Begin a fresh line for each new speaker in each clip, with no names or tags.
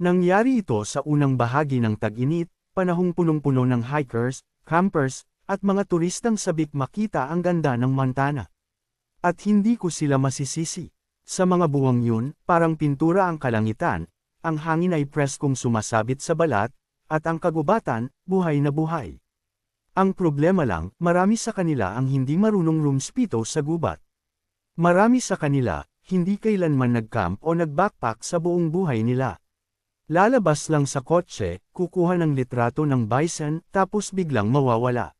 Nangyari ito sa unang bahagi ng tag-init, panahong punong-puno ng hikers, campers, at mga turistang sabik makita ang ganda ng Montana. At hindi ko sila masisisi. Sa mga buwang yun, parang pintura ang kalangitan, ang hangin ay preskong sumasabit sa balat, at ang kagubatan, buhay na buhay. Ang problema lang, marami sa kanila ang hindi marunong rumspito sa gubat. Marami sa kanila, hindi kailanman nag-camp o nag-backpack sa buong buhay nila. Lalabas lang sa kotse, kukuha ng litrato ng bison, tapos biglang mawawala.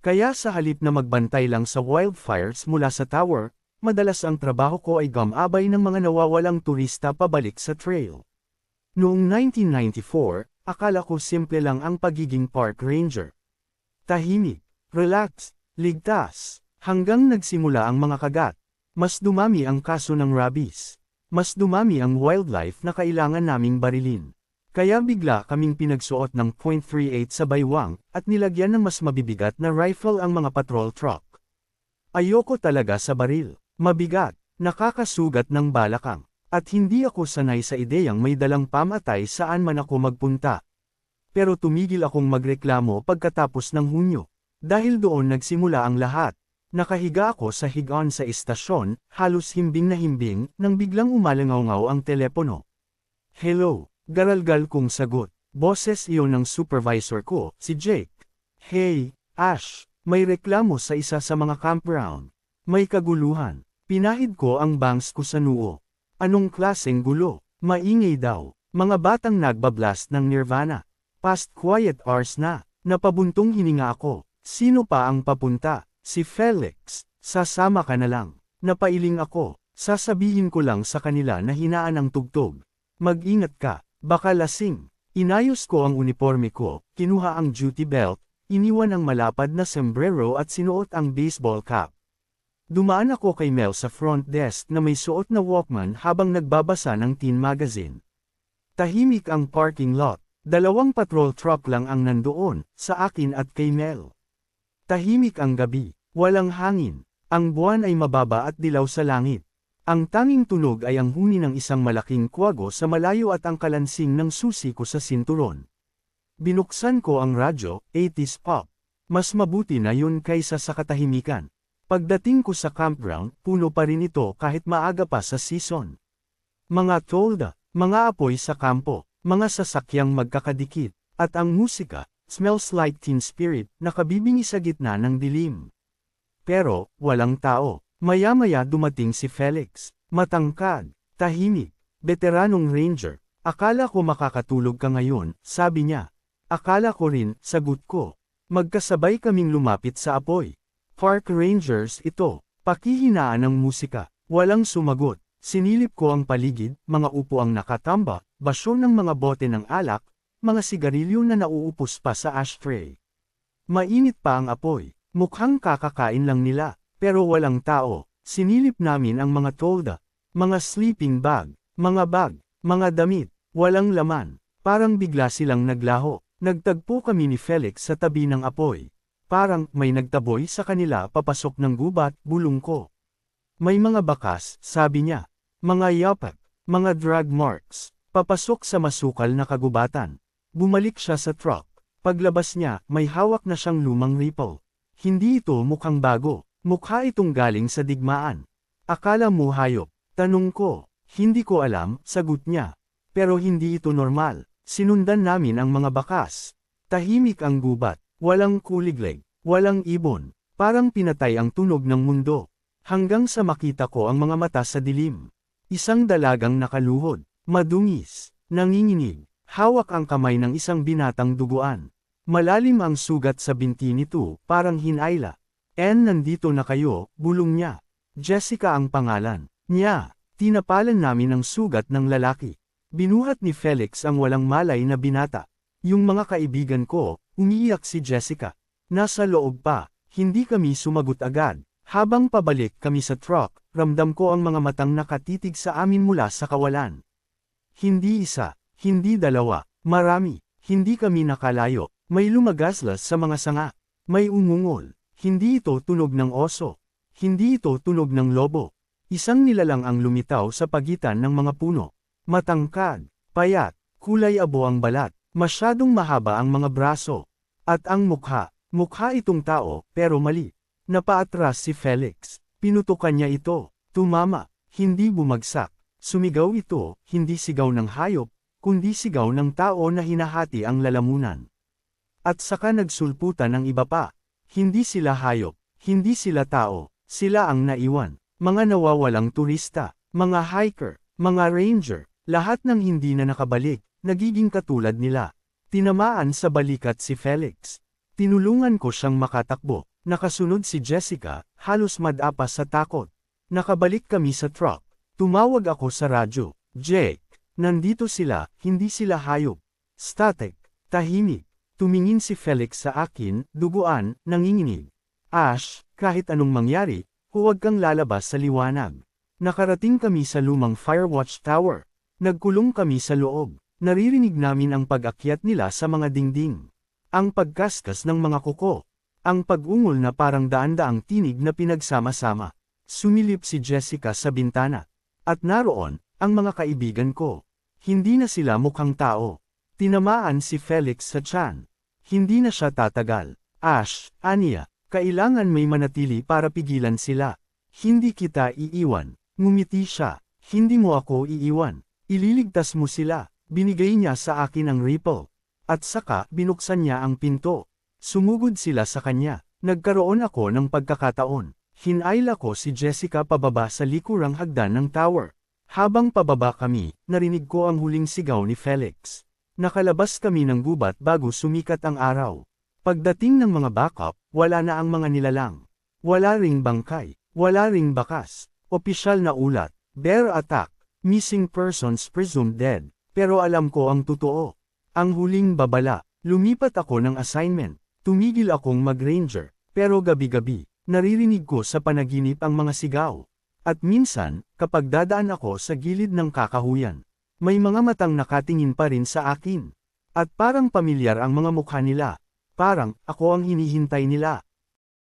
Kaya sa halip na magbantay lang sa wildfires mula sa tower, madalas ang trabaho ko ay gamabay ng mga nawawalang turista pabalik sa trail. Noong 1994, akala ko simple lang ang pagiging park ranger. Tahimik, relax, ligtas, hanggang nagsimula ang mga kagat. Mas dumami ang kaso ng rabies mas dumami ang wildlife na kailangan naming barilin. Kaya bigla kaming pinagsuot ng .38 sa baywang, at nilagyan ng mas mabibigat na rifle ang mga patrol truck. Ayoko talaga sa baril. Mabigat, nakakasugat ng balakang. At hindi ako sanay sa ideyang may dalang pamatay saan man ako magpunta. Pero tumigil akong magreklamo pagkatapos ng Hunyo. Dahil doon nagsimula ang lahat. Nakahiga ako sa higaan sa istasyon, halos himbing na himbing, nang biglang umalangaw ang telepono. Hello, garalgal kong sagot. Boses iyon ng supervisor ko, si Jake. Hey, Ash, may reklamo sa isa sa mga campground. May kaguluhan. Pinahid ko ang bangs ko sa noo. Anong klaseng gulo? Maingay daw. Mga batang nagbablast ng Nirvana. Past quiet hours na. Napabuntong hininga ako. Sino pa ang papunta? Si Felix, sasama ka na lang. Napailing ako, sasabihin ko lang sa kanila na hinaan ang tugtog. Mag-ingat ka, baka lasing. Inayos ko ang uniforme ko, kinuha ang duty belt, iniwan ang malapad na sombrero at sinuot ang baseball cap. Dumaan ako kay Mel sa front desk na may suot na Walkman habang nagbabasa ng teen magazine. Tahimik ang parking lot, dalawang patrol truck lang ang nandoon, sa akin at kay Mel. Tahimik ang gabi, walang hangin, ang buwan ay mababa at dilaw sa langit. Ang tanging tunog ay ang huni ng isang malaking kwago sa malayo at ang kalansing ng susi ko sa sinturon. Binuksan ko ang radyo, 80s pop. Mas mabuti na yun kaysa sa katahimikan. Pagdating ko sa campground, puno pa rin ito kahit maaga pa sa season. Mga tolda, mga apoy sa kampo, mga sasakyang magkakadikit, at ang musika, Smells like teen spirit, nakabibingi sa gitna ng dilim. Pero, walang tao. Maya-maya dumating si Felix. Matangkad, tahimik, veteranong ranger. Akala ko makakatulog ka ngayon, sabi niya. Akala ko rin, sagot ko. Magkasabay kaming lumapit sa apoy. Park Rangers ito, pakihinaan ng musika. Walang sumagot. Sinilip ko ang paligid, mga upo ang nakatamba, basyon ng mga bote ng alak, mga sigarilyo na nauupos pa sa ashtray. Mainit pa ang apoy, mukhang kakakain lang nila, pero walang tao. Sinilip namin ang mga tolda, mga sleeping bag, mga bag, mga damit, walang laman. Parang bigla silang naglaho. Nagtagpo kami ni Felix sa tabi ng apoy. Parang may nagtaboy sa kanila papasok ng gubat, bulong ko. May mga bakas, sabi niya. Mga yapak, mga drag marks, papasok sa masukal na kagubatan. Bumalik siya sa truck. Paglabas niya, may hawak na siyang lumang ripple. Hindi ito mukhang bago, mukha itong galing sa digmaan. Akala mo hayop, tanong ko, hindi ko alam, sagot niya. Pero hindi ito normal, sinundan namin ang mga bakas. Tahimik ang gubat, walang kuliglig, walang ibon, parang pinatay ang tunog ng mundo. Hanggang sa makita ko ang mga mata sa dilim. Isang dalagang nakaluhod, madungis, nanginginig, Hawak ang kamay ng isang binatang duguan. Malalim ang sugat sa binti nito, parang hinayla. En nandito na kayo, bulong niya. Jessica ang pangalan. Niya, tinapalan namin ang sugat ng lalaki. Binuhat ni Felix ang walang malay na binata. Yung mga kaibigan ko, umiiyak si Jessica. Nasa loob pa, hindi kami sumagot agad. Habang pabalik kami sa truck, ramdam ko ang mga matang nakatitig sa amin mula sa kawalan. Hindi isa, hindi dalawa, marami, hindi kami nakalayo, may lumagaslas sa mga sanga, may umungol, hindi ito tunog ng oso, hindi ito tunog ng lobo. Isang nilalang ang lumitaw sa pagitan ng mga puno. Matangkad, payat, Kulay abo ang balat, masyadong mahaba ang mga braso. At ang mukha, mukha itong tao, pero mali. Napaatras si Felix. Pinutukan niya ito. Tumama, hindi bumagsak. Sumigaw ito, hindi sigaw ng hayop, kundi sigaw ng tao na hinahati ang lalamunan. At saka nagsulputan ng iba pa. Hindi sila hayop, hindi sila tao, sila ang naiwan. Mga nawawalang turista, mga hiker, mga ranger, lahat ng hindi na nakabalik, nagiging katulad nila. Tinamaan sa balikat si Felix. Tinulungan ko siyang makatakbo. Nakasunod si Jessica, halos madapa sa takot. Nakabalik kami sa truck. Tumawag ako sa radyo. Jake, nandito sila, hindi sila hayop. Static, tahimik. Tumingin si Felix sa akin, duguan, nanginginig. Ash, kahit anong mangyari, huwag kang lalabas sa liwanag. Nakarating kami sa lumang Firewatch Tower. Nagkulong kami sa loob. Naririnig namin ang pag-akyat nila sa mga dingding. Ang pagkaskas ng mga kuko. Ang pag-ungol na parang daan-daang tinig na pinagsama-sama. Sumilip si Jessica sa bintana. At naroon, ang mga kaibigan ko. Hindi na sila mukhang tao. Tinamaan si Felix sa tiyan. Hindi na siya tatagal. Ash, Anya, kailangan may manatili para pigilan sila. Hindi kita iiwan. Ngumiti siya. Hindi mo ako iiwan. Ililigtas mo sila. Binigay niya sa akin ang ripple. At saka, binuksan niya ang pinto. Sumugod sila sa kanya. Nagkaroon ako ng pagkakataon. Hinaila ko si Jessica pababa sa likurang hagdan ng tower. Habang pababa kami, narinig ko ang huling sigaw ni Felix. Nakalabas kami ng gubat bago sumikat ang araw. Pagdating ng mga backup, wala na ang mga nilalang. Wala ring bangkay, wala ring bakas. Opisyal na ulat, bear attack, missing persons presumed dead. Pero alam ko ang totoo. Ang huling babala, lumipat ako ng assignment. Tumigil akong mag-ranger, pero gabi-gabi, naririnig ko sa panaginip ang mga sigaw. At minsan, kapag dadaan ako sa gilid ng kakahuyan, may mga matang nakatingin pa rin sa akin. At parang pamilyar ang mga mukha nila. Parang, ako ang hinihintay nila.